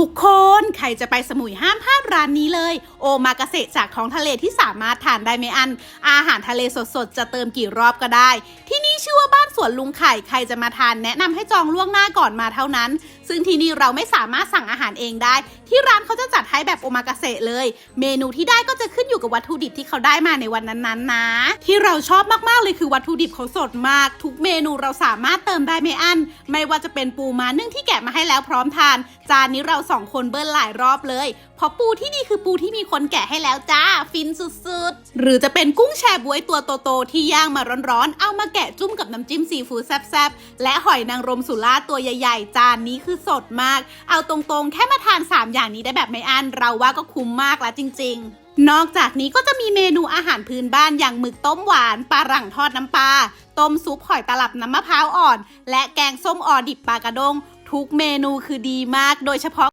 ทุกคนใครจะไปสมุยห้ามพลาดร้านนี้เลย โอมากาเสะจากท้องทะเลที่สามารถทานได้ไม่อัน อาหารทะเลสดๆ จะเติมกี่รอบก็ได้ ที่นี่ชื่อว่าบ้านสวนลุงไข่ใครจะมาทานแนะนำให้จองล่วงหน้าก่อนมาเท่านั้น ซึ่งที่นี่เราไม่สามารถสั่งอาหารเองได้ ที่ร้านเขาจะจัดให้ มากาเสะเลย เมนูที่ได้ก็จะขึ้นอยู่กับวัตถุดิบที่เขาได้มาในวันนั้นๆนะ ที่เราชอบมากๆเลยคือวัตถุดิบเขาสดมาก ทุกเมนูเราสามารถเติมได้ไม่อั้น ไม่ว่าจะเป็นปูม้านึ่งที่แกะมาให้แล้วพร้อมทาน จานนี้เราสองคนเบิ้ลหลายรอบเลยเพราะปูที่นี่คือปูที่มีคนแกะให้แล้วจ้า ฟินสุดๆ หรือจะเป็นกุ้งแชบวยตัวโตๆที่ย่างมาร้อนๆ เอามาแกะจุ่มกับน้ำจิ้มซีฟู้ดแซ่บๆ และหอยนางรมสุราตัวใหญ่ๆ จานนี้คือสดมาก เอาตรงๆ แค่มาทาน 3 อย่างนี้ได้แบบไม่อั้นเราว่าก็คุ้มมากแล้วจริง ๆ นอกจากนี้ก็จะมีเมนูอาหารพื้นบ้านอย่างหมึกต้มหวานปลาหรั่งทอดน้ำปลาต้มซุปหอยตลับน้ำมะพร้าวอ่อน และแกงส้มออดิบปลากระดง ทุกเมนูคือดีมาก โดยเฉพาะ